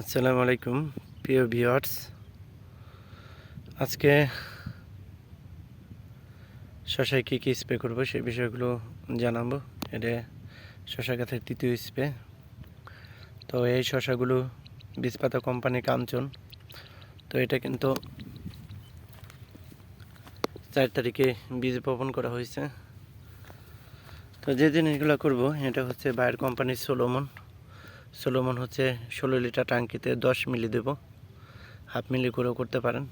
আসসালামু আলাইকুম, প্রিয় ভিউয়ার্স। আজকে শশায় কী কী স্প্রে করব সেই বিষয়গুলো জানাব। এটা শশা গাছের তৃতীয় স্প্রে। তো এই শশাগুলো বীজপাতা কোম্পানি কাঞ্চন। তো এটা কিন্তু চার তারিখে বীজ বপন করা হয়েছে। তো যে জিনিসগুলো করব, এটা হচ্ছে বায়ার কোম্পানির সোলোমন। সোলোমন হচ্ছে ষোলো লিটার টাঙ্কিতে দশ মিলি দেব, হাফ মিলি করেও করতে পারেন।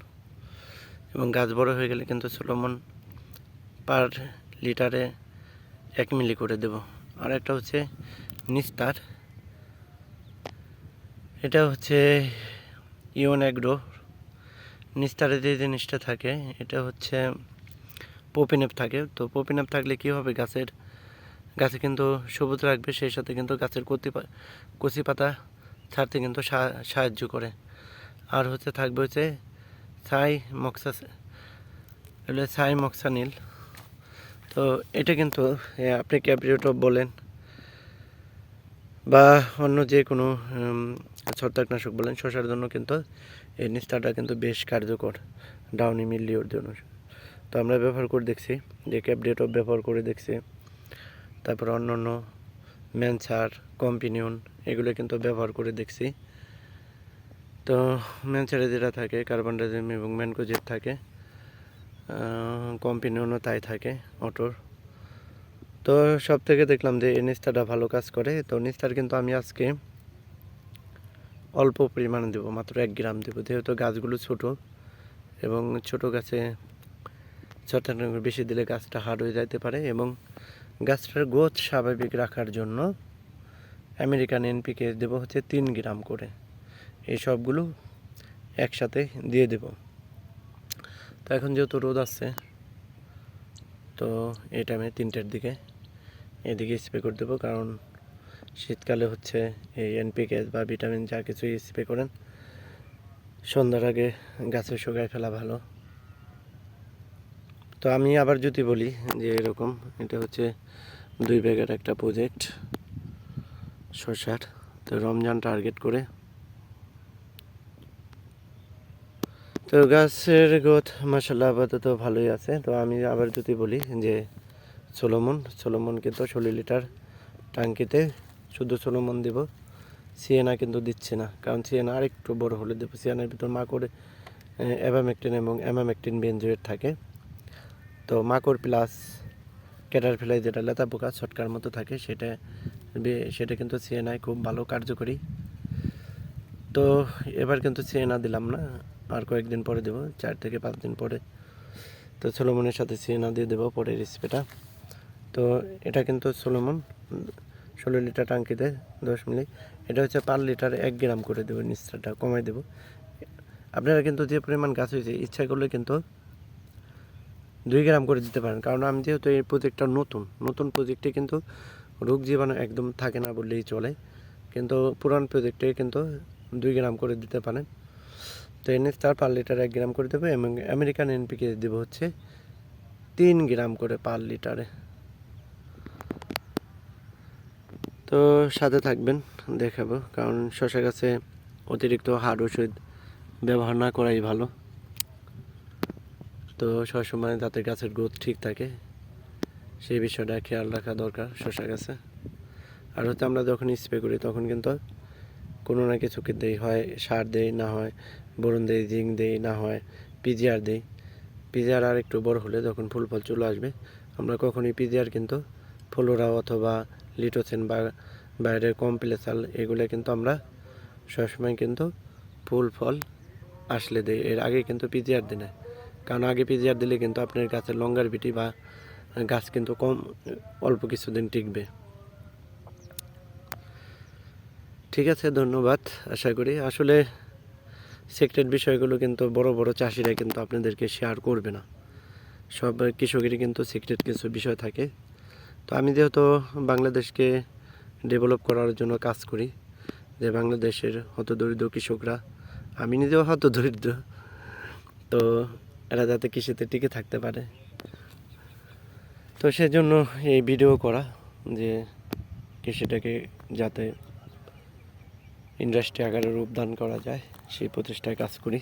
এবং গাছ বড় হয়ে গেলে কিন্তু সোলোমন পার লিটারে এক মিলি করে দেব। আর একটা হচ্ছে নিস্তার। এটা হচ্ছে ইওন অ্যাগ্রো। নিস্তারে যে জিনিসটা থাকে, এটা হচ্ছে পপিনেপ থাকে। তো পপিনেপ থাকলে কী হবে গাছের গাছে কিন্তু সবুজ রাখবে, সেই সাথে কিন্তু গাছের কচি কচি পাতা ছাড়তে কিন্তু সাহায্য করে। আর হচ্ছে থাকবে হচ্ছে ছাই মক্সা এগুলো ছাই মক্সা নীল। তো এটা কিন্তু আপনি ক্যাপ্রিওটপ বলেন? বা অন্য যে কোনো ছত্রাকনাশক বলেন, শশার জন্য কিন্তু এই নিস্তারটা কিন্তু বেশ কার্যকর, ডাউনি মিলিওর জন্য। তো আমরা ব্যবহার করে দেখছি, যে ক্যাপডেটপ ব্যবহার করে দেখছি। তারপর অন্য অন্য ম্যানসার কম্পিনিয়ন এগুলো কিন্তু ব্যবহার করে দেখছি। তো ম্যানসারে যেটা থাকে কার্বন ডাইজিম এবং ম্যানকোজেট থাকে কম্পিনিয়নও তাই থাকে অটোর তো সব থেকে দেখলাম যে এই নিস্তারটা ভালো কাজ করে। তো নিস্তার কিন্তু আমি আজকে অল্প পরিমাণে দেবো, মাত্র এক গ্রাম দেবো, যেহেতু গাছগুলো ছোট এবং ছোট গাছে ছত্রাক বেশি দিলে গাছটা হার্ড হয়ে যাইতে পারে এবং গাছটার গ্রোথ স্বাভাবিক রাখার জন্য আমেরিকান এনপিকে দেব হচ্ছে তিন গ্রাম করে। এই সবগুলো একসাথে দিয়ে দেব। তো এখন যেহেতু রোদ আছে, তো এটা আমি তিনটের দিকে এদিকে স্প্রে করে দেবো কারণ শীতকালে হচ্ছে এই এনপিকে বা ভিটামিন যা কিছুই স্প্রে করেন, সন্ধ্যার আগে গাছে শুকায় ফেলা ভালো। তো আমি আবার যদি বলি যে এরকম, এটা হচ্ছে দুই ব্যাগের একটা প্রজেক্ট শসার তো রমজান টার্গেট করে। তো গাছের গ্রোথ মাসাল্লাহ আপাতত ভালোই আছে। তো আমি আবার যদি বলি যে সোলোমন সোলোমন কিন্তু ষোলো লিটার টাঙ্কিতে শুধু সোলোমন দেব। সিএনা কিন্তু দিচ্ছে না, কারণ সিএনা আরেকটু বড় হলে দেবো। সিএনার ভিতর মা করে অ্যাভামেকটিন এবং অ্যামামেকটিন বেঞ্জয়েড থাকে। তো মাকড় প্লাস ক্যাটার ফেলাই যেটা লেতা পোকা ছটকার মতো থাকে, সেটা সেটা কিন্তু সিএনআই খুব ভালো কার্যকরী। তো এবার কিন্তু সিএনআ দিলাম না, আর কয়েকদিন পরে দেবো, চার থেকে পাঁচ দিন পরে। তো সোলোমনের সাথে সিএনআ দিয়ে দেবো পরে রেসিপিটা তো এটা কিন্তু সোলোমন, ষোলো লিটার টাঙ্কিতে দশ মিলি, এটা হচ্ছে পার লিটার এক গ্রাম করে দেবো নিশ্চয়টা কমাই দেবো। আপনারা কিন্তু যে পরিমাণ গাছ হয়েছে, ইচ্ছা করলে কিন্তু দুই গ্রাম করে দিতে পারেন। কারণ আমি যেহেতু এই প্রজেক্টটা নতুন নতুন প্রজেক্টে কিন্তু রোগ জীবাণু একদম থাকে না বললেই চলে। কিন্তু পুরান প্রজেক্টে কিন্তু দুই গ্রাম করে দিতে পারেন। তো এনে তার পার লিটার এক গ্রাম করে দেবো এবং আমেরিকান এনপিকে দেবো হচ্ছে তিন গ্রাম করে পার লিটারে। তো সাথে থাকবেন, দেখাবো। কারণ শশা গাছে অতিরিক্ত হাড় ওষুধ ব্যবহার না করাই ভালো। তো সবসময় যাতে গাছের গ্রোথ ঠিক থাকে। সেই বিষয়টা খেয়াল রাখা দরকার শশা গাছে। আর হচ্ছে আমরা যখন স্প্রে করি তখন কিন্তু কোনো না কিছুকে দেই, হয় সার দেই, না হয় বোরন দেই জিঙ্ক দেই, না হয় পিজিআর দেই। পিজিআর আর একটু বড় হলে যখন ফুল ফল চলে আসবে। আমরা কখনোই পিজিআর কিন্তু ফ্লোরা অথবা লিটোসেন বা বাইরের কমপ্লেসাল এগুলো কিন্তু আমরা সবসময় কিন্তু ফুল ফল আসলে দেই। এর আগে কিন্তু পিজিআর দিই না। কারণ আগে পিজিআর দিলে কিন্তু আপনার গাছের লঙ্গার বিটি বা গাছ কিন্তু কম, অল্প কিছুদিন টিকবে। ঠিক আছে, ধন্যবাদ। আশা করি আসলে সিক্রেট বিষয়গুলো কিন্তু বড় বড় চাষিরা কিন্তু আপনাদেরকে শেয়ার করবে না। সব কৃষকেরই কিন্তু সিক্রেট কিছু বিষয় থাকে। তো আমি যেহেতু বাংলাদেশকে ডেভেলপ করার জন্য কাজ করি, যে বাংলাদেশের হতদরিদ্র কৃষকরা, আমি নিজেও হতদরিদ্র। তো এরা যাতে কৃষিতে টিকে থাকতে পারে। তো সেজন্য এই ভিডিও করা যে কৃষিটাকে যাতে ইন্ডাস্ট্রি আকারে রূপদান করা যায়, সেই প্রচেষ্টায় কাজ করি।